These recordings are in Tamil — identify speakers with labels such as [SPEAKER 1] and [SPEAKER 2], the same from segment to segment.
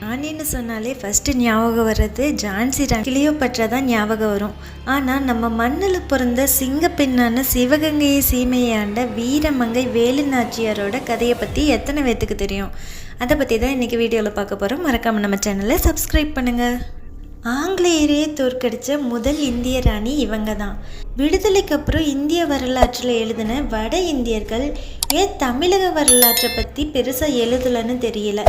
[SPEAKER 1] ராணின்னு சொன்னாலே ஃபஸ்ட்டு ஞாபகம் வர்றது ஜான்சி ராணி கிளியோபட்ரா தான் ஞாபகம் வரும். ஆனால் நம்ம மண்ணில் பிறந்த சிங்கப்பெண்ணான சிவகங்கையை சீமையை ஆண்ட வீரமங்கை வேலு நாச்சியாரோட கதையை பற்றி எத்தனை பேத்துக்கு தெரியும்? அதை பற்றி தான் இன்றைக்கி வீடியோவில் பார்க்க போகிறோம் மறக்காமல் நம்ம சேனலை சப்ஸ்கிரைப் பண்ணுங்கள் ஆங்கிலேயரே தோற்கடித்த முதல் இந்திய ராணி இவங்க தான் விடுதலைக்கு அப்புறம் இந்திய வரலாற்றில் எழுதின வட இந்தியர்கள் ஏன் தமிழக வரலாற்றை பற்றி பெருசாக எழுதலைன்னு தெரியல.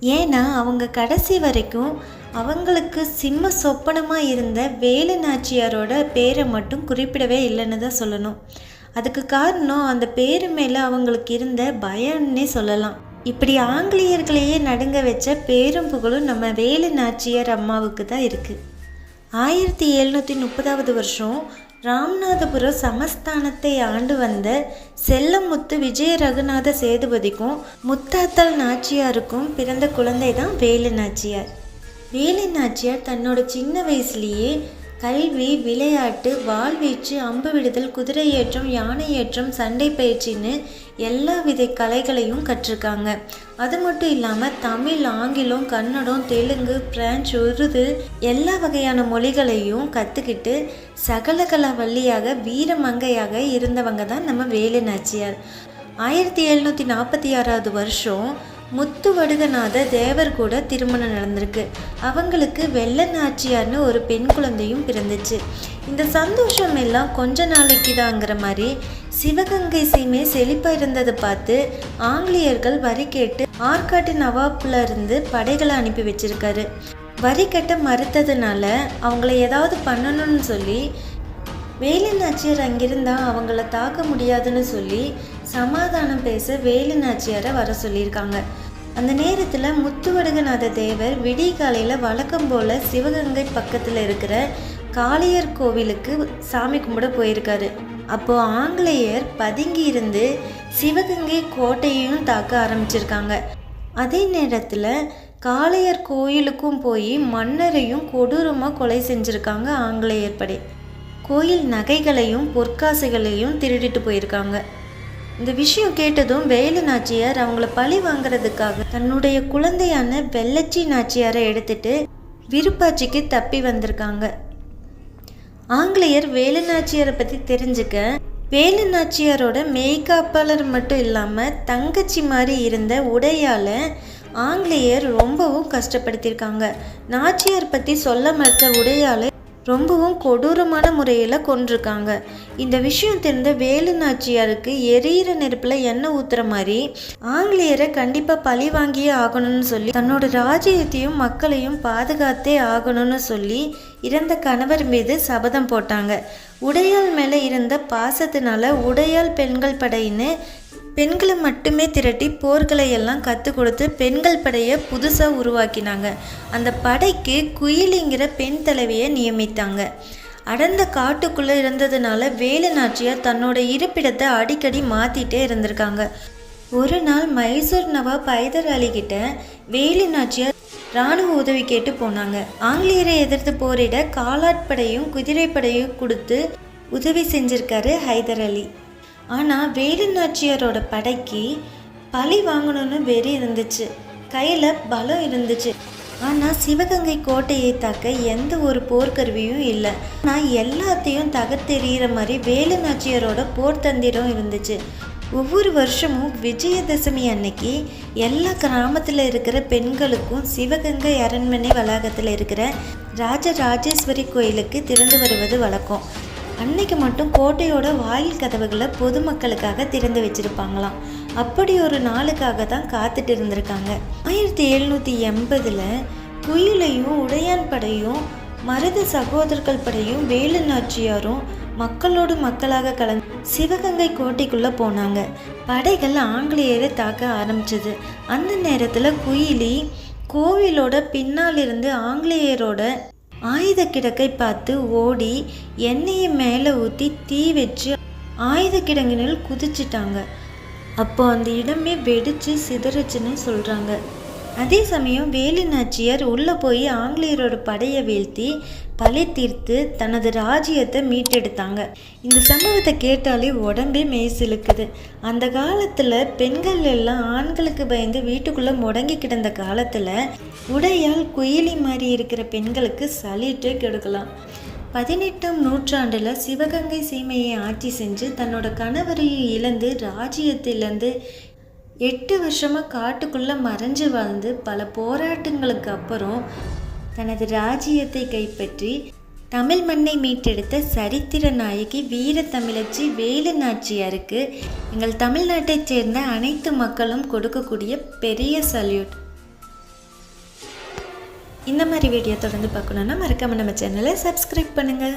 [SPEAKER 1] ஏன்னா அவங்க கடைசி வரைக்கும் அவங்களுக்கு சிம்ம சொப்பனமாக இருந்த வேலு நாச்சியாரோட பேரை மட்டும் குறிப்பிடவே இல்லைன்னு தான் சொல்லணும். அதுக்கு காரணம் அந்த பேரு மேலே அவங்களுக்கு இருந்த பயம்னே சொல்லலாம். இப்படி ஆங்கிலேயர்களையே நடுங்க வச்ச பேரும் புகழும் நம்ம வேலு நாச்சியார் அம்மாவுக்கு தான் இருக்குது ஆயிரத்தி எழுநூற்றி முப்பதாவது வருஷம் ராமநாதபுர சமஸ்தானத்தை ஆண்டு வந்த செல்லமுத்து விஜய ரகுநாத சேதுபதிக்கும் முத்தாத்தல் நாச்சியாருக்கும் பிறந்த குழந்தை தான் வேலு நாச்சியார். வேலு நாச்சியார் தன்னோட சின்ன வயசுலேயே கல்வி விளையாட்டு வாழ்வீச்சு அம்பு விடுதல் குதிரை ஏற்றம் யானை ஏற்றம் சண்டை பயிற்சின்னு எல்லா வித கலைகளையும் கற்றுருக்காங்க. அது மட்டும் இல்லாமல் தமிழ் ஆங்கிலம் கன்னடம் தெலுங்கு பிரெஞ்சு உருது எல்லா வகையான மொழிகளையும் கற்றுக்கிட்டு சகலகலா வள்ளியாக வீரமங்கையாக இருந்தவங்க தான் நம்ம வேலு நாச்சியார் ஆயிரத்தி எழுநூற்றி நாற்பத்தி ஆறாவது வருஷம் முத்து வடுகநாத தேவர் கூட திருமணம் நடந்திருக்கு. அவங்களுக்கு வெள்ள நாச்சியார்னு ஒரு பெண் குழந்தையும் பிறந்துச்சு. இந்த சந்தோஷம் எல்லாம் கொஞ்ச நாளைக்கு தாங்கிற மாதிரி சிவகங்கை சீமை செழிப்பாக இருந்ததை பார்த்து ஆங்கிலேயர்கள் வரி கேட்டு ஆற்காட்டு நவாப்ல இருந்து படைகளை அனுப்பி வச்சிருக்காரு. வரி கட்ட மறுத்ததுனால அவங்கள ஏதாவது பண்ணணும்னு சொல்லி வேலு நாச்சியார் அங்கிருந்தா அவங்கள தாக்க முடியாதுன்னு சொல்லி சமாதானம் பேச வேலு நாச்சியாரை வர சொல்லியிருக்காங்க. அந்த நேரத்தில் முத்துவடுகநாத தேவர் விடிய காலையில் வழக்கம் போல் சிவகங்கை பக்கத்தில் இருக்கிற காளையர் கோவிலுக்கு சாமி கும்பிட போயிருக்காரு. அப்போது ஆங்கிலேயர் பதுங்கி இருந்து சிவகங்கை கோட்டையையும் தாக்க ஆரம்பிச்சிருக்காங்க. அதே நேரத்தில் காளையர் கோயிலுக்கும் போய் மன்னரையும் கொடூரமாக கொலை செஞ்சுருக்காங்க ஆங்கிலேயர் படை. கோயில் நகைகளையும் பொற்காசுகளையும் திருடிட்டு போயிருக்காங்க. இந்த விஷயம் கேட்டதும் வேலு நாச்சியார் அவங்கள பழி வாங்குறதுக்காக தன்னுடைய குழந்தையான வெள்ளச்சி நாச்சியாரை எடுத்துட்டு விருப்பாச்சிக்கு தப்பி வந்திருக்காங்க. ஆங்கிலேயர் வேலு நாச்சியாரை பற்றி தெரிஞ்சுக்க வேலு நாச்சியாரோட மேய்காப்பாளர் மட்டும் இல்லாமல் தங்கச்சி மாதிரி இருந்த உடையால ஆங்கிலேயர் ரொம்பவும் கஷ்டப்படுத்தியிருக்காங்க. நாச்சியார் பற்றி சொல்ல மறுத்த உடையால ரொம்பவும் கொடூரமான முறையில் கொண்டிருக்காங்க இந்த விஷயம் தெரிந்த வேலு நாச்சியாருக்கு எரியிற நெருப்பில் எண்ணெய் ஊற்றுற மாதிரி ஆங்கிலேயரை கண்டிப்பாக பழி வாங்கியே ஆகணும்னு சொல்லி தன்னோட ராஜ்யத்தையும் மக்களையும் பாதுகாத்தே ஆகணும்னு சொல்லி இறந்த கணவர் மீது சபதம் போட்டாங்க. உடையால் மேலே இருந்த பாசத்தினால உடையால் பெண்கள் படையின்னு பெண்களை மட்டுமே திரட்டி போர்களை எல்லாம் கற்றுக் கொடுத்து பெண்கள் படையை புதுசாக உருவாக்கினாங்க. அந்த படைக்கு குயிலிங்கிற பெண் தலைவியை நியமித்தாங்க. அடர்ந்த காட்டுக்குள்ளே இருந்ததுனால வேலு நாச்சியார் தன்னோட இருப்பிடத்தை அடிக்கடி மாற்றிட்டே இருந்திருக்காங்க. ஒரு நாள் மைசூர் நவாப் ஹைதர் அலிகிட்ட வேலு நாச்சியார் இராணுவ உதவி கேட்டு போனாங்க. ஆங்கிலேயரை எதிர்த்து போரிட காலாட்படையும் குதிரைப்படையும் கொடுத்து உதவி செஞ்சிருக்காரு ஹைதர் அலி. ஆனால் வேலு நாச்சியாரோட படைக்கு பழி வாங்கணும்னு வெறி இருந்துச்சு. கையில் பலம் இருந்துச்சு. ஆனால் சிவகங்கை கோட்டையை தாக்க எந்த ஒரு போர்க்கருவியும் இல்லை. ஆனால் எல்லாத்தையும் தகர்த்தெறிகிற மாதிரி வேலு நாச்சியாரோட போர் தந்திரம் இருந்துச்சு. ஒவ்வொரு வருஷமும் விஜயதசமி அன்னைக்கு எல்லா கிராமத்தில் இருக்கிற பெண்களுக்கும் சிவகங்கை அரண்மனை வளாகத்தில் இருக்கிற ராஜராஜேஸ்வரி கோயிலுக்கு திறந்து வருவது வழக்கம். அன்னைக்கு மட்டும் கோட்டையோட வாயில் கதவுகளை பொதுமக்களுக்காக திறந்து வச்சிருப்பாங்களாம். அப்படி ஒரு நாளுக்காக தான் காத்துட்டு இருந்திருக்காங்க. ஆயிரத்தி எழுநூற்றி எண்பதில் குயிலையும் உடையான் படையும் மருத சகோதரர்கள் படையும் வேலு நாச்சியாரும் மக்களோடு மக்களாக கலந்து சிவகங்கை கோட்டைக்குள்ளே போனாங்க. படைகள் ஆங்கிலேயரை தாக்க ஆரம்பிச்சது. அந்த நேரத்தில் குயிலி கோவிலோட பின்னால் இருந்து ஆங்கிலேயரோட ஆயுத கிடக்கை பார்த்து ஓடி எண்ணெயை மேலே ஊற்றி தீ வச்சு ஆயுத கிடங்கினில் குதிச்சிட்டாங்க. அப்போ அந்த இடமே வெடிச்சு சிதறிச்சுன்னு சொல்கிறாங்க அதே சமயம் வேலு நாச்சியார் உள்ளே போய் ஆங்கிலேயரோட படையை வீழ்த்தி பழி தீர்த்து தனது ராஜ்யத்தை மீட்டெடுத்தாங்க. இந்த சம்பவத்தை கேட்டாலே உடம்பே மெய்சிலுக்குது அந்த காலத்தில் பெண்கள் எல்லாம் ஆண்களுக்கு பயந்து வீட்டுக்குள்ளே முடங்கி கிடந்த காலத்தில் உடையால் குயிலி மாதிரி இருக்கிற பெண்களுக்கு சலிட்டே கெடுக்கலாம். பதினெட்டாம் நூற்றாண்டில் சிவகங்கை சீமையை ஆட்சி செஞ்சு தன்னோட கணவரையும் இழந்து ராஜ்யத்திலேருந்து எட்டு வருஷமாக காட்டுக்குள்ளே மறைஞ்சு வாழ்ந்து பல போராட்டங்களுக்கு அப்புறம் தனது ராஜ்யத்தை கைப்பற்றி தமிழ் மண்ணை மீட்டெடுத்த சரித்திர நாயகி வீர தமிழச்சி வேலு நாச்சியாருக்கு எங்கள் தமிழ்நாட்டைச் சேர்ந்த அனைத்து மக்களும் கொடுக்கக்கூடிய பெரிய சல்யூட் இந்த மாதிரி வீடியோ தொடர்ந்து பார்க்கணுன்னா மறக்காமல் நம்ம சேனலை சப்ஸ்கிரைப் பண்ணுங்கள்